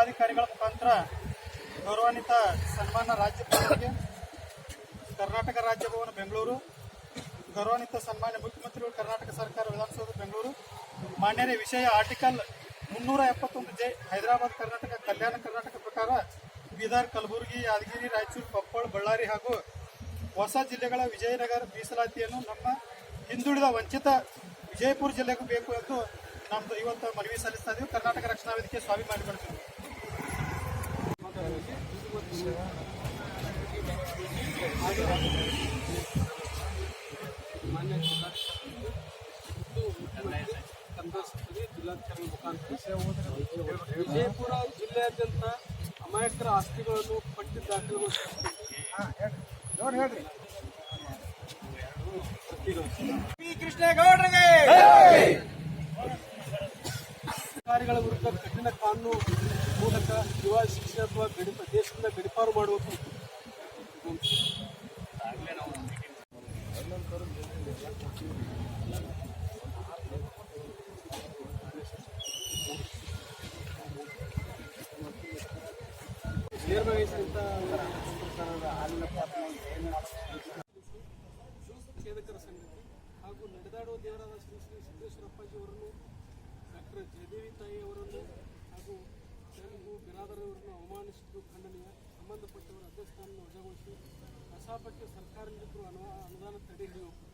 ಜಿಲ್ಲಾಧಿಕಾರಿಗಳ ಮುಖಾಂತರ ಗೌರವಾನ್ವಿತ ಸನ್ಮಾನ ರಾಜ್ಯಪಾಲರಿಗೆ ಕರ್ನಾಟಕ ರಾಜ್ಯ ಭವನ ಬೆಂಗಳೂರು, ಗೌರವಾನ್ವಿತ ಸನ್ಮಾನ್ಯ ಮುಖ್ಯಮಂತ್ರಿಗಳು ಕರ್ನಾಟಕ ಸರ್ಕಾರ, ವಿಧಾನಸೌಧ ಬೆಂಗಳೂರು, ಮಾನ್ಯರೇ, ವಿಷಯ ಆರ್ಟಿಕಲ್ ಮುನ್ನೂರ ಎಪ್ಪತ್ತೊಂದು ಜೆ, ಹೈದರಾಬಾದ್ ಕರ್ನಾಟಕ ಕಲ್ಯಾಣ ಕರ್ನಾಟಕ ಪ್ರಕಾರ ಬೀದರ್, ಕಲಬುರಗಿ, ಯಾದಗಿರಿ, ರಾಯಚೂರು, ಕೊಪ್ಪಳ, ಬಳ್ಳಾರಿ ಹಾಗೂ ಹೊಸ ಜಿಲ್ಲೆಗಳ ವಿಜಯನಗರ ಮೀಸಲಾತಿಯನ್ನು ನಮ್ಮ ಹಿಂದುಳಿದ ವಂಚಿತ ವಿಜಯಪುರ ಜಿಲ್ಲೆಗೂ ಬೇಕು ಎಂದು ನಮ್ಮದು ಇವತ್ತು ಮನವಿ ಸಲ್ಲಿಸ್ತಾ ಇದ್ದೀವಿ ಕರ್ನಾಟಕ ರಕ್ಷಣಾ ವೇದಿಕೆ ಸ್ವಾಭಿಮಾನಿ ಬೆಳೆಸಿದ್ವಿ ಮಾನ್ಯ ಜಿಲ್ಲಾಧಿಕಾರಿಗಳು ಮತ್ತು ಮುಖ್ಯಮಂತ್ರಿ ಕಂದಾಯ ಜಿಲ್ಲಾಧಿಕಾರಿ ಮುಖಾಂತರ ವಿಜಯಪುರ ಜಿಲ್ಲೆಯಾದ್ಯಂತ ಅಮಾಯಕರ ಆಸ್ತಿಗಳನ್ನು ಪಟ್ಟಿ ದಾಖಲೆಗಳು ಕೃಷ್ಣೇಗೌಡರಿಗೆ ಅಧಿಕಾರಿಗಳ ವಿರುದ್ಧ ಕಠಿಣ ಕಾನೂನು ಮೂಲಕ ಯುವ ಶಿಕ್ಷೆ ಅಥವಾ ಗಡಿಪ ದೇಶದಿಂದ ಗಡಿಪಾರು ಮಾಡಬೇಕು. ನೇರವಾಗಿಂತ ಛೇದಕರ ಸಂಘಟನೆ ಹಾಗೂ ನಡೆದಾಡುವ ದೇವರಾದ ಶ್ರೀ ಶ್ರೀ ಸಿದ್ದೇಶ್ವರಪ್ಪಾಜಿ ಅವರನ್ನು ಡಾಕ್ಟರ್ ಜಯದೇವಿ ಅವರನ್ನು ಹಾಗೂ ತೆಲುಗು ಬಿರಾದರವರನ್ನು ಅವಮಾನಿಸಿದ್ದು ಖಂಡನೀಯ. ಸಂಬಂಧಪಟ್ಟವರ ಅಧ್ಯಸ್ಥಾನವನ್ನು ವಜಾಗೊಳಿಸಿ ಕಸಾಪಕ್ಕೆ ಸರ್ಕಾರ ನೀಡಿದ್ರು ಅನುದಾನ ತಡೆ ಹಿಡಿಯಬೇಕು